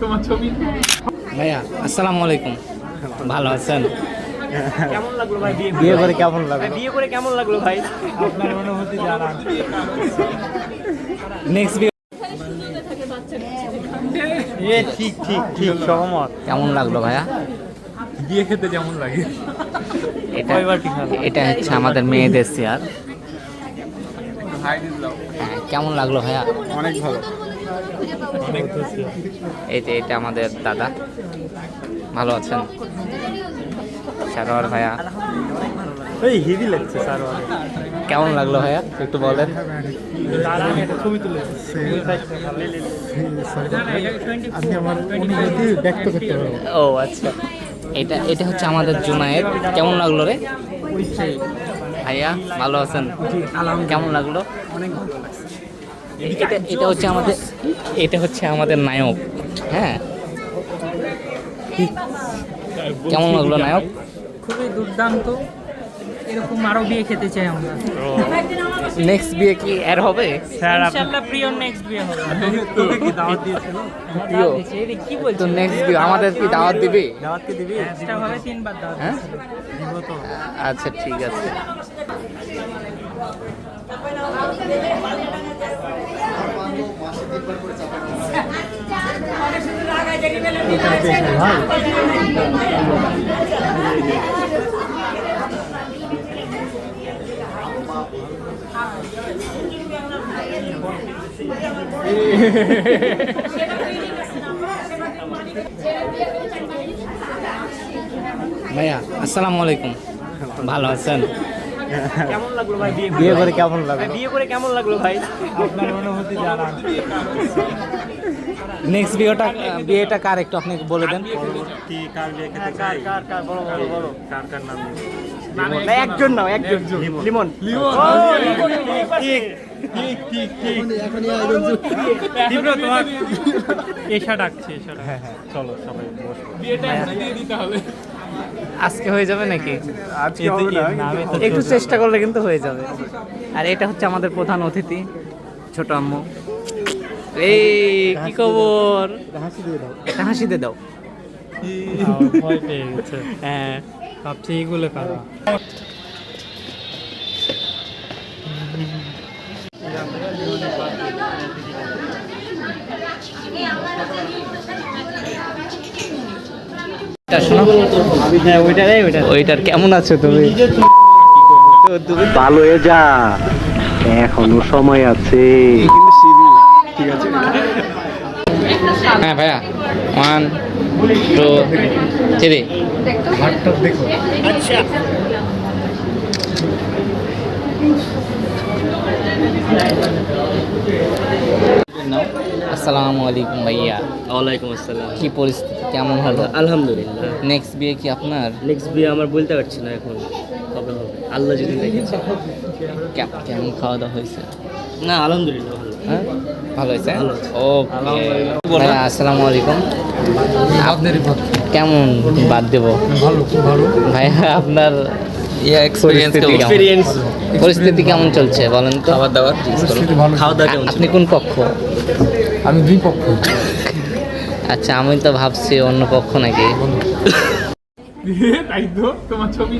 তোমার ছবি? ভাইয়া আসসালামু আলাইকুম। ভালো আছেন? কেমন লাগল ভাই বিয়ে করে কেমন লাগল? বিয়ে করে কেমন লাগল ভাই? আপনার অনুভূতি জানান। নেক্সট বিয়ে এ ঠিক ঠিক ঠিক সহমত। কেমন লাগল ভাইয়া? বিয়ে খেতে যেমন লাগে। এটা কয়বার ঠিক হলো? এটা হচ্ছে আমাদের মেয়েদের চেয়ার হ্যাঁ কেমন লাগল ভাইয়া? অনেক ভালো। এই যে এটা আমাদের দাদা। ভালো আছেন? সারোয়ার ভাইয়া। এই হেভি লাগছে স্যার কেমন লাগল ভাইয়া? একটু বলেন। ছবি তুলে আপনি আমার অনুভূতি ব্যক্ত করতে ও আচ্ছা। এটা এটা হচ্ছে আমাদের জুনায়েদ। কেমন লাগল রে? ভাইয়া ভালো আছেন? কেমন লাগল? এটা এটা হচ্ছে আমাদের এটা হচ্ছে আমাদের নায়ক। হ্যাঁ। কেমন লাগল নায়ক? খুবই দুর্দান্ত। এরকম আরও বিয়ে খেতে চাই আমরা। নেক্সট বিয়ে কি এর হবে? স্যার ইনশাআল্লাহ প্রিয় নেক্সট বিয়ে হবে। তোকে কি দাওয়াত দিয়েছিল প্রিয়? এই কি তো নেক্সট বিয়ে আমাদের কি দাওয়াত দিবে? দাওয়াত কি দিবি? এক্সট্রা ভাবে তিনবার দাও হ্যাঁ? দিব তো। আচ্ছা ঠিক আছে। ভাইয়া আসসালামু আলাইকুম। ভালো আছেন? কেমন লাগল ভাই বিয়ে বিয়ে করে কেমন লাগল? বিয়ে করে কেমন লাগল ভাই? আপনার অনুভূতি জানান। নেক্সট বিয়েটা বিয়েটা কার একটু আপনি বলে দেন। কি কার বিয়ে খেতে কার কার কার বলো বলো বলো। কার কার নাম না একজন নাও একজন। লিমন। লিমন। ঠিক ঠিক ঠিক ঠিক তীব্র তোমার এসা ডাকছে এসা হ্যাঁ হ্যাঁ। চলো সবাই বসো। বিয়েটা দিয়ে দিতে হবে। আজকে হয়ে যাবে নাকি? আজকে হবে না একটু চেষ্টা করলে কিন্তু হয়ে যাবে। আর এটা হচ্ছে আমাদের প্রধান অতিথি ছোট আম্মু। এই কি খবর? হাসি দিয়ে দাও। হ্যাঁ। ভাবছি কারা শোনো হ্যাঁ ওইটা ওইটার। কেমন আছো তুমি? ভালো হয়ে যা। এখনও সময় আছে। হ্যাঁ ভাইয়া। ওয়ান টু থ্রি দেখো আসসালামু আলাইকুম ভাইয়া। ওয়ালাইকুম আসসালাম। কি পরিস্থিতি? কেমন হলো? আলহামদুলিল্লাহ। নেক্সট বিয়ে কি আপনার? নেক্সট বিয়ে আমার বলতে পারছি না এখন। কবে হবে? আল্লাহ যদি দেখেছে কেমন খাওয়া দাওয়া হয়েছে? না আলহামদুলিল্লাহ ভালো। হ্যাঁ? ভালো হয়েছে। ওকে। আসসালামু আলাইকুম। কেমন বাদ দেব? ভালো ভালো। ভাইয়া আপনার পরিস্থিতি কেমন? এক্সপিরিয়েন্স পরিস্থিতি কেমন চলছে বলেন তো? খাবার দাবার খাওয়া দাওয়া কেমন আপনি কোন পক্ষ? আমি দুই পক্ষ। আচ্ছা আমি তো ভাবছি অন্য পক্ষ নাকি? তাই তো তোমার ছবি।